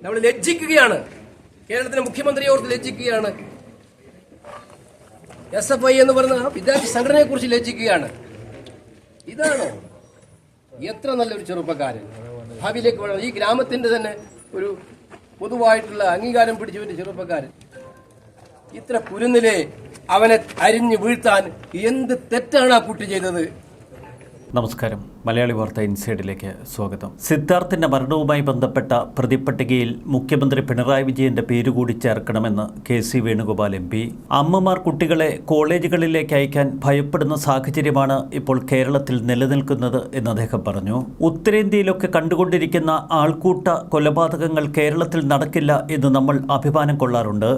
നമ്മൾ ലജ്ജിക്കുകയാണ്. കേരളത്തിലെ മുഖ്യമന്ത്രിയെ ഓർത്ത് ലജ്ജിക്കുകയാണ്. എസ് എഫ് ഐ എന്ന് പറയുന്ന വിദ്യാർത്ഥി സംഘടനയെ കുറിച്ച് ലജ്ജിക്കുകയാണ്. ഇതാണോ? എത്ര നല്ലൊരു ചെറുപ്പക്കാരൻ. ഭാവിയിലേക്ക് വേണം ഈ ഗ്രാമത്തിന്റെ തന്നെ ഒരു പൊതുവായിട്ടുള്ള അംഗീകാരം പിടിച്ചു ചെറുപ്പക്കാരൻ. ഇത്ര കുരുന്നിലെ അവനെ അരിഞ്ഞു വീഴ്ത്താൻ എന്ത് തെറ്റാണ് ആ കുട്ടി ചെയ്തത്? നമസ്കാരം. മലയാളി വാർത്ത ഇൻസൈഡിലേക്ക് സ്വാഗതം. സിദ്ധാർത്ഥിന്റെ മരണവുമായി ബന്ധപ്പെട്ട പ്രതിപട്ടികയിൽ മുഖ്യമന്ത്രി പിണറായി വിജയന്റെ പേരുകൂടി ചേർക്കണമെന്ന് K C Venugopal M P. അമ്മമാർ കുട്ടികളെ കോളേജുകളിലേക്ക് അയക്കാൻ ഭയപ്പെടുന്ന സാഹചര്യമാണ് ഇപ്പോൾ കേരളത്തിൽ നിലനിൽക്കുന്നത് എന്ന് അദ്ദേഹം പറഞ്ഞു. ഉത്തരേന്ത്യയിലൊക്കെ കണ്ടുകൊണ്ടിരിക്കുന്ന ആൾക്കൂട്ട കൊലപാതകങ്ങൾ കേരളത്തിൽ നടക്കില്ല എന്ന് നമ്മൾ അഭിമാനം കൊള്ളാറുണ്ട്.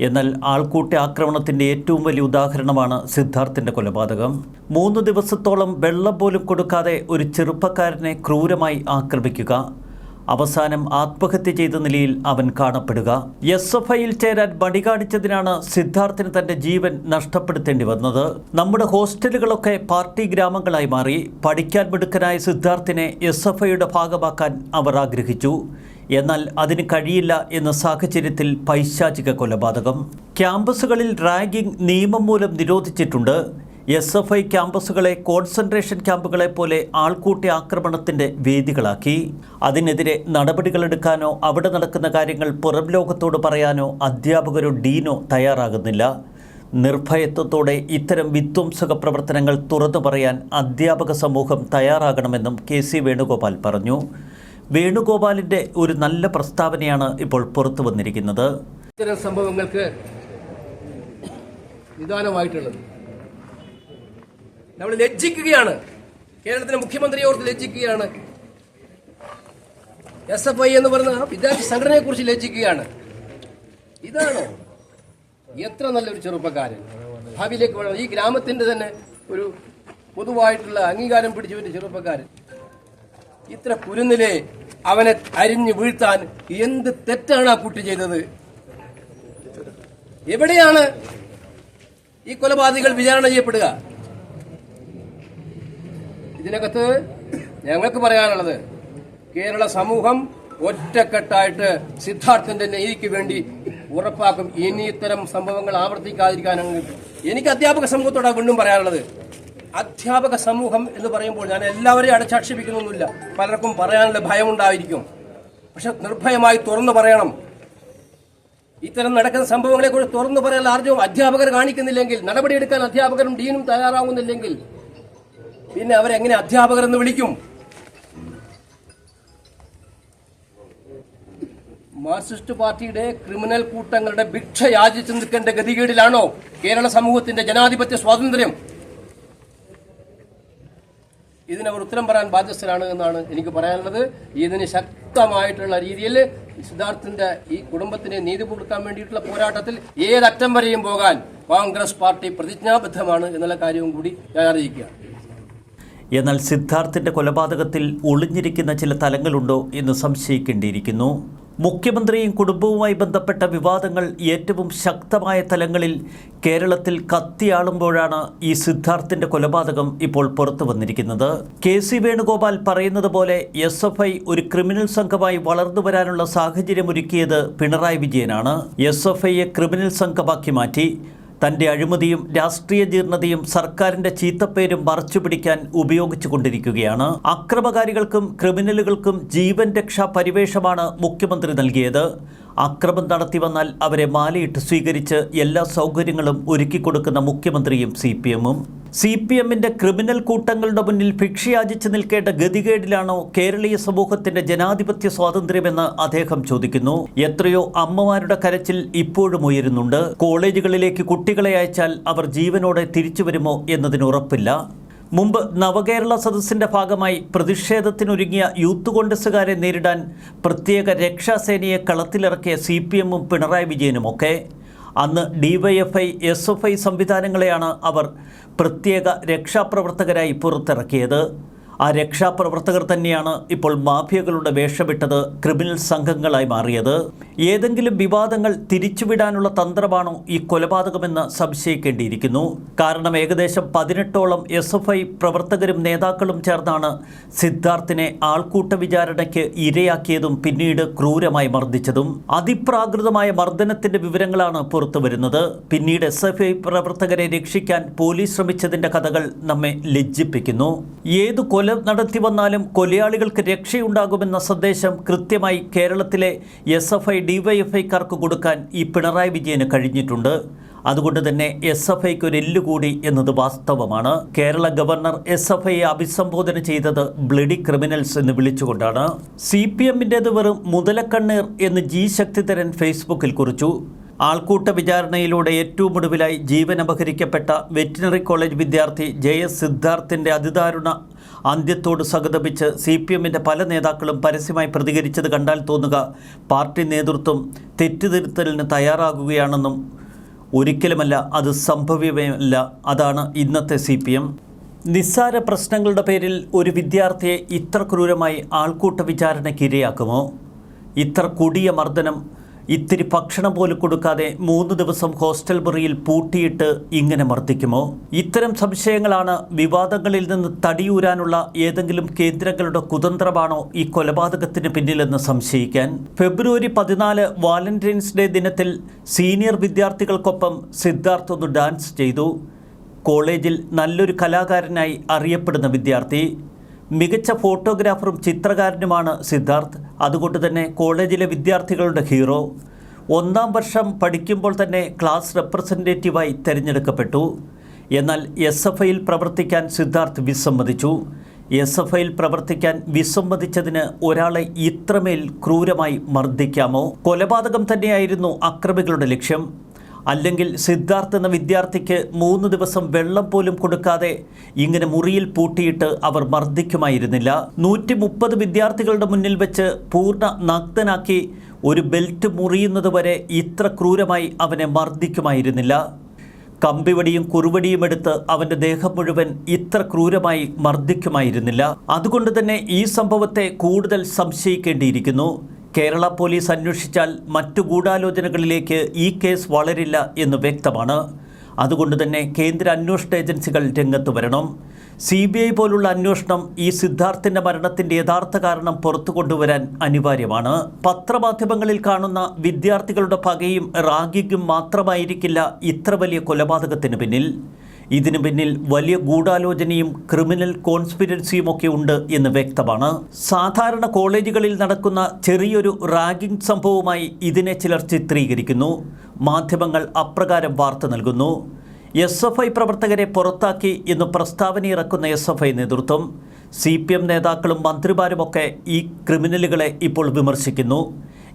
എന്നാൽ ആൾക്കൂട്ട ആക്രമണത്തിന്റെ ഏറ്റവും വലിയ ഉദാഹരണമാണ് സിദ്ധാർത്ഥിന്റെ കൊലപാതകം. മൂന്ന് ദിവസത്തോളം വെള്ളം പോലും കൊടുക്കാതെ ഒരു ചെറുപ്പക്കാരനെ ക്രൂരമായി ആക്രമിക്കുക. അവസാനം ആത്മഹത്യ ചെയ്ത നിലയിൽ അവൻ കാണപ്പെടുക. എസ് എഫ് ഐയിൽ ചേരാൻ മടി കാണിച്ചതിനാണ് സിദ്ധാർത്ഥിന് തന്റെ ജീവൻ നഷ്ടപ്പെടുത്തേണ്ടി വന്നത്. നമ്മുടെ ഹോസ്റ്റലുകളൊക്കെ പാർട്ടി ഗ്രാമങ്ങളായി മാറി. പഠിക്കാൻ മിടുക്കനായ സിദ്ധാർത്ഥിനെ എസ് എഫ് ഐയുടെ ഭാഗമാക്കാൻ അവർ ആഗ്രഹിച്ചു. എന്നാൽ അതിന് കഴിയില്ല എന്ന സാഹചര്യത്തിൽ പൈശാചിക കൊലപാതകം. ക്യാമ്പസുകളിൽ റാഗിംഗ് നിയമം മൂലം നിരോധിച്ചിട്ടുണ്ട്. എസ് എഫ് ഐ ക്യാമ്പസുകളെ കോൺസെൻട്രേഷൻ ക്യാമ്പുകളെ പോലെ ആൾക്കൂട്ടി ആക്രമണത്തിന്റെ വേദികളാക്കി. അതിനെതിരെ നടപടികളെടുക്കാനോ അവിടെ നടക്കുന്ന കാര്യങ്ങൾ പുറം ലോകത്തോട് പറയാനോ അധ്യാപകരോ ഡീനോ തയ്യാറാകുന്നില്ല. നിർഭയത്വത്തോടെ ഇത്തരം വിധ്വംസക പ്രവർത്തനങ്ങൾ തുറന്നു പറയാൻ അധ്യാപക സമൂഹം തയ്യാറാകണമെന്നും കെ സി വേണുഗോപാൽ പറഞ്ഞു. വേണുഗോപാലിന്റെ ഒരു നല്ല പ്രസ്താവനയാണ് ഇപ്പോൾ പുറത്തു വന്നിരിക്കുന്നത്. ഇത്തരം സംഭവങ്ങൾക്ക് നിദാനമായിട്ടുള്ളത്. നമ്മൾ ലജ്ജിക്കുകയാണ്. കേരളത്തിലെ മുഖ്യമന്ത്രിയെ ഓർത്ത് ലജ്ജിക്കുകയാണ്. എസ് എഫ് ഐ എന്ന് പറയുന്ന വിദ്യാർത്ഥി സംഘടനയെ കുറിച്ച് ലജ്ജിക്കുകയാണ്. ഇതാണ്? എത്ര നല്ലൊരു ചെറുപ്പക്കാരൻ. ഭാവിയിലേക്ക് ഈ ഗ്രാമത്തിന്റെ തന്നെ ഒരു പൊതുവായിട്ടുള്ള അംഗീകാരം പിടിച്ചു ചെറുപ്പക്കാരൻ. ഇത്ര കുരുന്നിലെ അവനെ അരിഞ്ഞു വീഴ്ത്താൻ എന്ത് തെറ്റാണ് ആ കുട്ടി ചെയ്തത്? എവിടെയാണ് ഈ കൊലപാതകൾ വിചാരണ ചെയ്യപ്പെടുക? ഇതിനകത്ത് ഞങ്ങൾക്ക് പറയാനുള്ളത് കേരള സമൂഹം ഒറ്റക്കെട്ടായിട്ട് സിദ്ധാർത്ഥന്റെ നീതിക്ക് വേണ്ടി ഉറപ്പാക്കും. ഇനി ഇത്തരം സംഭവങ്ങൾ ആവർത്തിക്കാതിരിക്കാനും എനിക്ക് അധ്യാപക സമൂഹത്തോടാണ് വീണ്ടും പറയാനുള്ളത്. അധ്യാപക സമൂഹം എന്ന് പറയുമ്പോൾ ഞാൻ എല്ലാവരെയും അടച്ചാക്ഷേപിക്കുന്നൊന്നുമില്ല. പലർക്കും പറയാനുള്ള ഭയമുണ്ടായിരിക്കും. പക്ഷെ നിർഭയമായി തുറന്നു പറയണം. ഇത്തരം നടക്കുന്ന സംഭവങ്ങളെ കുറിച്ച് തുറന്നു പറയാനുള്ള ആർജവും അധ്യാപകർ കാണിക്കുന്നില്ലെങ്കിൽ നടപടിയെടുക്കാൻ അധ്യാപകരും ഡീനും തയ്യാറാവുന്നില്ലെങ്കിൽ പിന്നെ അവരെങ്ങനെ അധ്യാപകർ എന്ന് വിളിക്കും? മാർസിസ്റ്റ് പാർട്ടിയുടെ ക്രിമിനൽ കൂട്ടങ്ങളുടെ ഭിക്ഷ യാചിച്ചു നിൽക്കേണ്ട ഗതികേടിലാണോ കേരള സമൂഹത്തിന്റെ ജനാധിപത്യ സ്വാതന്ത്ര്യം? ഉത്തരം പറയാൻ ബാധ്യസ്ഥരാണ് എന്നാണ് എനിക്ക് പറയാനുള്ളത്. ഇതിന് ശക്തമായിട്ടുള്ള രീതിയിൽ സിദ്ധാർത്ഥിന്റെ ഈ കുടുംബത്തിന് നീതി കൊടുക്കാൻ വേണ്ടിയിട്ടുള്ള പോരാട്ടത്തിൽ ഏതറ്റം വരെയും പോകാൻ കോൺഗ്രസ് പാർട്ടി പ്രതിജ്ഞാബദ്ധമാണ് എന്നുള്ള കാര്യവും കൂടി ഞാൻ അറിയിക്കുകയാണ്. എന്നാൽ സിദ്ധാർത്ഥിന്റെ കൊലപാതകത്തിൽ ഒളിഞ്ഞിരിക്കുന്ന ചില തലങ്ങളുണ്ടോ എന്ന് സംശയിക്കേണ്ടിയിരിക്കുന്നു. മുഖ്യമന്ത്രിയും കുടുംബവുമായി ബന്ധപ്പെട്ട വിവാദങ്ങൾ ഏറ്റവും ശക്തമായ തലങ്ങളിൽ കേരളത്തിൽ കത്തിയാളുമ്പോഴാണ് ഈ സിദ്ധാർത്ഥിന്റെ കൊലപാതകം ഇപ്പോൾ പുറത്തു വന്നിരിക്കുന്നത്. കെ സി വേണുഗോപാൽ പറയുന്നത് പോലെ എസ് എഫ് ഐ ഒരു ക്രിമിനൽ സംഘമായി വളർന്നു വരാനുള്ള സാഹചര്യമൊരുക്കിയത് പിണറായി വിജയനാണ്. എസ് എഫ് ഐയെ ക്രിമിനൽ സംഘമാക്കി മാറ്റി. തന്റെ അഴിമതിയും രാഷ്ട്രീയ ജീർണതയും സർക്കാരിന്റെ ചീത്തപ്പേരും മറച്ചുപിടിക്കാൻ ഉപയോഗിച്ചു കൊണ്ടിരിക്കുകയാണ് അക്രമകാരികൾക്കും ക്രിമിനലുകൾക്കും ജീവൻ രക്ഷാ പരിവേഷമാണ് മുഖ്യമന്ത്രി നൽകിയത്. അക്രമം നടത്തി വന്നാൽ അവരെ മാലയിട്ട് സ്വീകരിച്ച് എല്ലാ സൗകര്യങ്ങളും ഒരുക്കിക്കൊടുക്കുന്ന മുഖ്യമന്ത്രിയും സി പി എമ്മും. സി പി എമ്മിന്റെ ക്രിമിനൽ കൂട്ടങ്ങളുടെ മുന്നിൽ ഭിക്ഷയാചിച്ച് നിൽക്കേണ്ട ഗതികേടിലാണോ കേരളീയ സമൂഹത്തിന്റെ ജനാധിപത്യ സ്വാതന്ത്ര്യമെന്ന് അദ്ദേഹം ചോദിക്കുന്നു. എത്രയോ അമ്മമാരുടെ കരച്ചിൽ ഇപ്പോഴും ഉയരുന്നുണ്ട്. കോളേജുകളിലേക്ക് കുട്ടികളെ അയച്ചാൽ അവർ ജീവനോടെ തിരിച്ചു വരുമോ എന്നതിന് ഉറപ്പില്ല. മുമ്പ് നവകേരള സദസ്സിന്റെ ഭാഗമായി പ്രതിഷേധത്തിനൊരുങ്ങിയ യൂത്ത് കോൺഗ്രസുകാരെ നേരിടാൻ പ്രത്യേക രക്ഷാസേനയെ കളത്തിലിറക്കിയ സി പി എമ്മും പിണറായി വിജയനുമൊക്കെ. അന്ന് ഡിവൈഎഫ്ഐ എസ് എഫ് ഐ സംവിധാനങ്ങളെയാണ് അവർ പ്രത്യേക രക്ഷാപ്രവർത്തകരായി പുറത്തിറക്കിയത്. ആ രക്ഷാപ്രവർത്തകർ തന്നെയാണ് ഇപ്പോൾ മാഫിയകളുടെ വേഷമിട്ടത് ക്രിമിനൽ സംഘങ്ങളായി മാറിയത്. ഏതെങ്കിലും വിവാദങ്ങൾ തിരിച്ചുവിടാനുള്ള തന്ത്രമാണോ ഈ കൊലപാതകമെന്ന് സംശയിക്കേണ്ടിയിരിക്കുന്നു. കാരണം ഏകദേശം പതിനെട്ടോളം എസ് എഫ് ഐ പ്രവർത്തകരും നേതാക്കളും ചേർന്നാണ് സിദ്ധാർത്ഥിനെ ആൾക്കൂട്ട വിചാരണയ്ക്ക് ഇരയാക്കിയതും പിന്നീട് ക്രൂരമായി മർദ്ദിച്ചതും. അതിപ്രാകൃതമായ മർദ്ദനത്തിന്റെ വിവരങ്ങളാണ് പുറത്തുവരുന്നത് പിന്നീട് എസ് എഫ് ഐ പ്രവർത്തകരെ രക്ഷിക്കാൻ പോലീസ് ശ്രമിച്ചതിന്റെ കഥകൾ നമ്മെ ലജ്ജിപ്പിക്കുന്നു. ഏതു കൊല നടത്തി വന്നാലും കൊലയാളികൾക്ക് രക്ഷയുണ്ടാകുമെന്ന സന്ദേശം കൃത്യമായി കേരളത്തിലെ എസ് എഫ് ഐ ഡിവൈഎഫ്ഐക്കാർക്ക് കൊടുക്കാൻ ഈ പിണറായി വിജയന് കഴിഞ്ഞിട്ടുണ്ട്. അതുകൊണ്ട് തന്നെ എസ് എഫ് ഐക്ക് ഒരു എല്ലുകൂടി എന്നത് വാസ്തവമാണ്. കേരള ഗവർണർ എസ് എഫ് ഐയെ അഭിസംബോധന ചെയ്തത് ബ്ലഡി ക്രിമിനൽസ് എന്ന് വിളിച്ചുകൊണ്ടാണ്. സി പി എമ്മിന്റെത് വെറും മുതലക്കണ്ണീർ എന്ന് ജി ശക്തിധരൻ ഫേസ്ബുക്കിൽ കുറിച്ചു. ആൾക്കൂട്ട വിചാരണയിലൂടെ ഏറ്റവും ഒടുവിലായി ജീവൻ അപഹരിക്കപ്പെട്ട വെറ്റിനറി കോളേജ് വിദ്യാർത്ഥി ജെ എസ് സിദ്ധാർത്ഥിന്റെ അതിദാരുണ അന്ത്യത്തോട് സഹതപിച്ച് സി പി എമ്മിന്റെ പല നേതാക്കളും പരസ്യമായി പ്രതികരിച്ചത് കണ്ടാൽ തോന്നുക പാർട്ടി നേതൃത്വം തെറ്റുതിരുത്തലിന് തയ്യാറാകുകയാണെന്നും ഒരിക്കലുമല്ല അത് സംഭവ്യമല്ല. അതാണ് ഇന്നത്തെ സി പി എം നിസ്സാര പ്രശ്നങ്ങളുടെ പേരിൽ ഒരു വിദ്യാർത്ഥിയെ ഇത്ര ക്രൂരമായി ആൾക്കൂട്ട വിചാരണയ്ക്ക് ഇരയാക്കുമോ? ഇത്ര കൊടിയ മർദ്ദനം ഇത്തിരി ഭക്ഷണം പോലും കൊടുക്കാതെ മൂന്ന് ദിവസം ഹോസ്റ്റൽ മുറിയിൽ പൂട്ടിയിട്ട് ഇങ്ങനെ മർദ്ദിക്കുമോ? ഇത്തരം സംശയങ്ങളാണ് വിവാദങ്ങളിൽ നിന്ന് തടിയൂരാനുള്ള ഏതെങ്കിലും കേന്ദ്രങ്ങളുടെ കുതന്ത്രമാണോ ഈ കൊലപാതകത്തിന് പിന്നിലെന്ന് സംശയിക്കാൻ? ഫെബ്രുവരി പതിനാല് വാലന്റൈൻസ് ഡേ ദിനത്തിൽ സീനിയർ വിദ്യാർത്ഥികൾക്കൊപ്പം സിദ്ധാർത്ഥ് ഒന്ന് ഡാൻസ് ചെയ്തു. കോളേജിൽ നല്ലൊരു കലാകാരനായി അറിയപ്പെടുന്ന വിദ്യാർത്ഥി. മികച്ച ഫോട്ടോഗ്രാഫറും ചിത്രകാരനുമാണ് സിദ്ധാർത്ഥ്. അതുകൊണ്ട് തന്നെ കോളേജിലെ വിദ്യാർത്ഥികളുടെ ഹീറോ. ഒന്നാം വർഷം പഠിക്കുമ്പോൾ തന്നെ ക്ലാസ് റെപ്രസെന്റേറ്റീവായി തിരഞ്ഞെടുക്കപ്പെട്ടു. എന്നാൽ എസ് എഫ് ഐയിൽ പ്രവർത്തിക്കാൻ സിദ്ധാർത്ഥ് വിസമ്മതിച്ചു. എസ് എഫ് ഐയിൽ പ്രവർത്തിക്കാൻ വിസമ്മതിച്ചതിന് ഒരാളെ ഇത്രമേൽ ക്രൂരമായി മർദ്ദിക്കാമോ? കൊലപാതകം തന്നെയായിരുന്നു അക്രമികളുടെ ലക്ഷ്യം. അല്ലെങ്കിൽ സിദ്ധാർത്ഥ് എന്ന വിദ്യാർത്ഥിക്ക് മൂന്ന് ദിവസം വെള്ളം പോലും കൊടുക്കാതെ ഇങ്ങനെ മുറിയിൽ പൂട്ടിയിട്ട് അവർ മർദ്ദിക്കുമായിരുന്നില്ല. നൂറ്റി മുപ്പത് വിദ്യാർത്ഥികളുടെ മുന്നിൽ വെച്ച് പൂർണ നഗ്നനാക്കി ഒരു ബെൽറ്റ് മുറിയുന്നത് വരെ ഇത്ര ക്രൂരമായി അവനെ മർദ്ദിക്കുമായിരുന്നില്ല. കമ്പിവടിയും കുറുവടിയും എടുത്ത് അവന്റെ ദേഹം മുഴുവൻ ഇത്ര ക്രൂരമായി മർദ്ദിക്കുമായിരുന്നില്ല. അതുകൊണ്ട് തന്നെ ഈ സംഭവത്തെ കൂടുതൽ സംശയിക്കേണ്ടിയിരിക്കുന്നു. കേരള പോലീസ് അന്വേഷിച്ചാൽ മറ്റു ഗൂഢാലോചനകളിലേക്ക് ഈ കേസ് വളരില്ല എന്ന് വ്യക്തമാണ്. അതുകൊണ്ട് തന്നെ കേന്ദ്ര അന്വേഷണ ഏജൻസികൾ രംഗത്ത് വരണം. സി ബി ഐ പോലുള്ള അന്വേഷണം ഈ സിദ്ധാർത്ഥിന്റെ മരണത്തിന്റെ യഥാർത്ഥ കാരണം പുറത്തു കൊണ്ടുവരാൻ അനിവാര്യമാണ്. പത്രമാധ്യമങ്ങളിൽ കാണുന്ന വിദ്യാർത്ഥികളുടെ പകയും റാഗിങ്ങും മാത്രമായിരിക്കില്ല ഇത്ര വലിയ കൊലപാതകത്തിന് പിന്നിൽ. ഇതിനു പിന്നിൽ വലിയ ഗൂഢാലോചനയും ക്രിമിനൽ കോൺസ്പിരൻസിയും ഒക്കെ ഉണ്ട് എന്ന് വ്യക്തമാണ്. സാധാരണ കോളേജുകളിൽ നടക്കുന്ന ചെറിയൊരു റാഗിംഗ് സംഭവമായി ഇതിനെ ചിലർ ചിത്രീകരിക്കുന്നു. മാധ്യമങ്ങൾ അപ്രകാരം വാർത്ത നൽകുന്നു. എസ് എഫ് ഐ പ്രവർത്തകരെ പുറത്താക്കി എന്ന് പ്രസ്താവന ഇറക്കുന്ന എസ് എഫ് ഐ നേതൃത്വം. സി പി എം നേതാക്കളും മന്ത്രിമാരുമൊക്കെ ഈ ക്രിമിനലുകളെ ഇപ്പോൾ വിമർശിക്കുന്നു.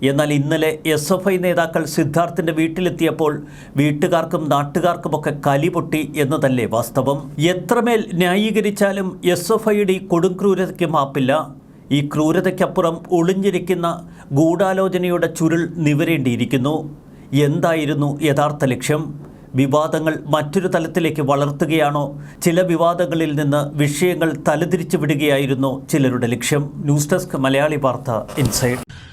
എന്നാൽ ഇന്നലെ എസ് എഫ് ഐ നേതാക്കൾ സിദ്ധാർത്ഥിന്റെ വീട്ടിലെത്തിയപ്പോൾ വീട്ടുകാർക്കും നാട്ടുകാർക്കുമൊക്കെ കലിപൊട്ടി എന്നതല്ലേ വാസ്തവം? എത്രമേൽ ന്യായീകരിച്ചാലും എസ് എഫ് ഐയുടെ കൊടുംക്രൂരതയ്ക്ക് മാപ്പില്ല. ഈ ക്രൂരതയ്ക്കപ്പുറം ഒളിഞ്ഞിരിക്കുന്ന ഗൂഢാലോചനയുടെ ചുരുൾ നിവരേണ്ടിയിരിക്കുന്നു. എന്തായിരുന്നു യഥാർത്ഥ ലക്ഷ്യം? വിവാദങ്ങൾ മറ്റൊരു തലത്തിലേക്ക് വളർത്തുകയാണോ? ചില വിവാദങ്ങളിൽ നിന്ന് വിഷയങ്ങൾ തലതിരിച്ചു വിടുകയായിരുന്നോ ചിലരുടെ ലക്ഷ്യം. ന്യൂസ് ഡെസ്ക് മലയാളി വാർത്ത ഇൻസൈഡ്.